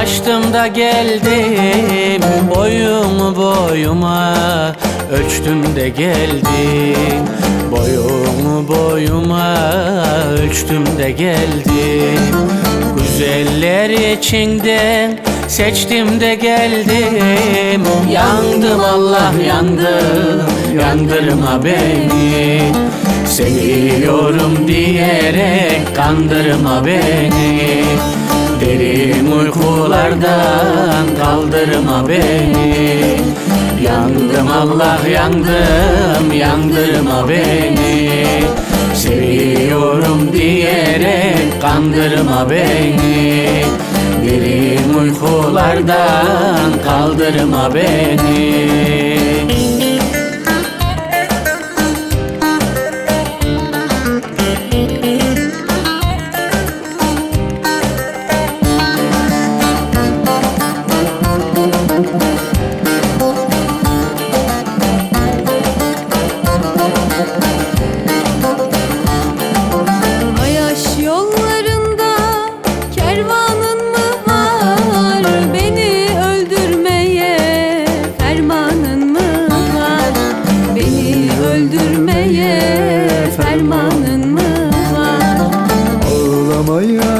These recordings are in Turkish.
Açtım da geldim boyumu boyuma Ölçtüm de geldim boyumu boyuma Ölçtüm de geldim. Güzeller içinden seçtim de geldim. Yandım Allah yandım yandırma beni. Seviyorum diyerek kandırma beni Derin uykulardan kaldırma beni. Yandım Allah yandım yandırma beni. Seviyorum diyerek kandırma beni. Derin uykulardan kaldırma beni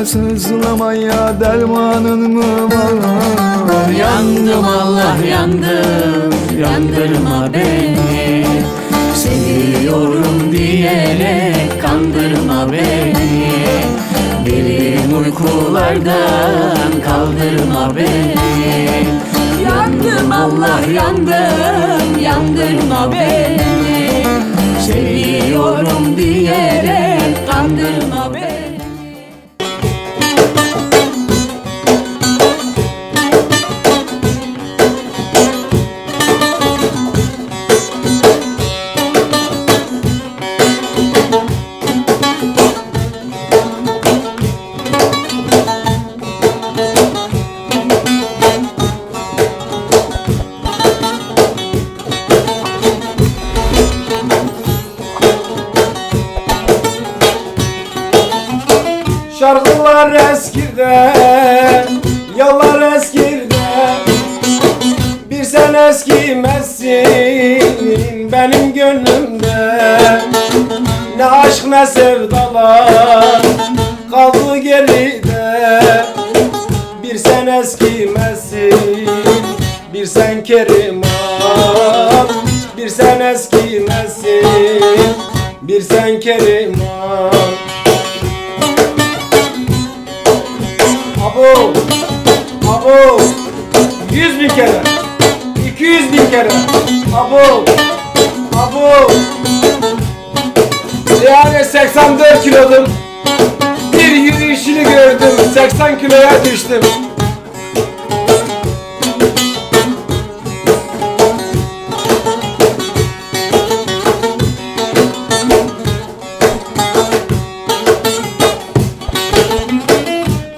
sızlamaya dermanın mı var? Yandım Allah yandım. Yandırma beni. Seviyorum diyerek kandırma beni. Derin uykulardan kaldırma beni. Yandım Allah yandım. Yandırma beni. Seviyorum diyerek kandırma yollar eskide Bir sen eskimezsin benim gönlümde. Ne aşk ne sevdalar kaldı geride. Bir sen eskimezsin, bir sen Keriman. Bir sen eskimezsin, bir sen Keriman. Abo, abo, yüz bin kere, iki yüz bin kere, abo, abo. Yani 84 kilodum, bir yürüyüşünü gördüm, 80 kiloya düştüm.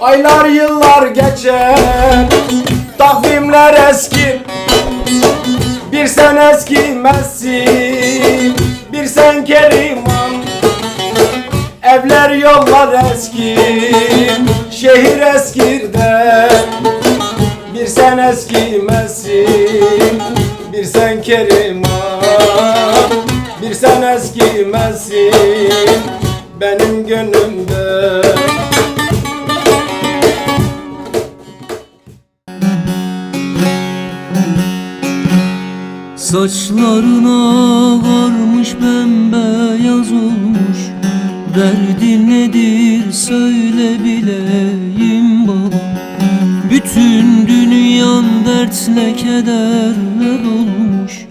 Aylar yıllar geçer Takvimler eski Bir sen eskimezsin Bir sen Keriman Evler yollar eski Şehir eskirde Bir sen eskimezsin Bir sen Keriman Bir sen eskimezsin Benim gönlümde Saçlarına varmış bembeyaz olmuş. Derdin nedir söyle bileyim baba Bütün dünyan dertle kederle dolmuş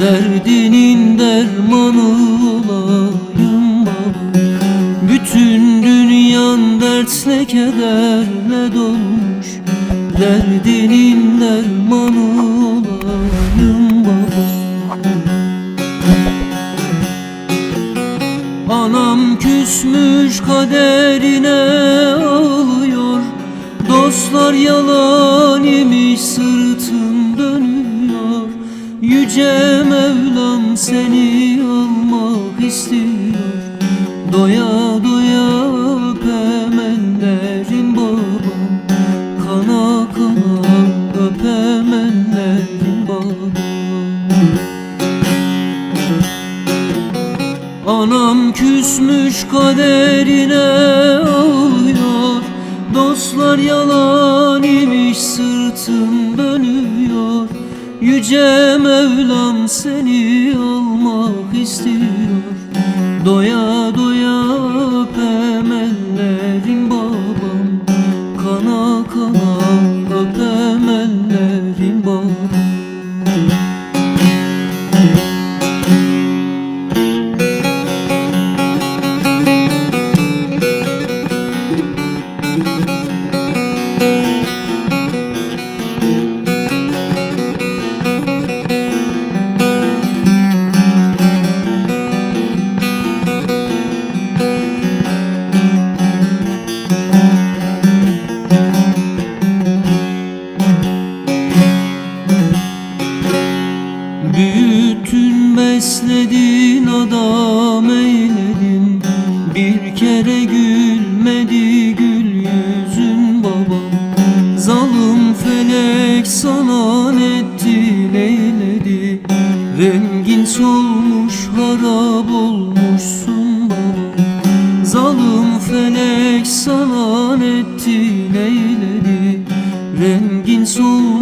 Derdinin dermanı olayım baba Bütün dünyan dertle kederle dolmuş Derdinin Küsmüş kaderine ağlıyor. Dostlar yalan imiş sırtın dönüyor. Yüce Mevlam seni almak istiyor. Doya küsmüş kaderine ağlıyor. Dostlar yalan imiş sırtım dönüyor. Yüce Mevlam seni almak istiyor. Doya doya öpemellerin felek salan etti leyledi Rengin solmuş harap olmuşsun baba Zalım felek salan etti leyledi Rengin solmuş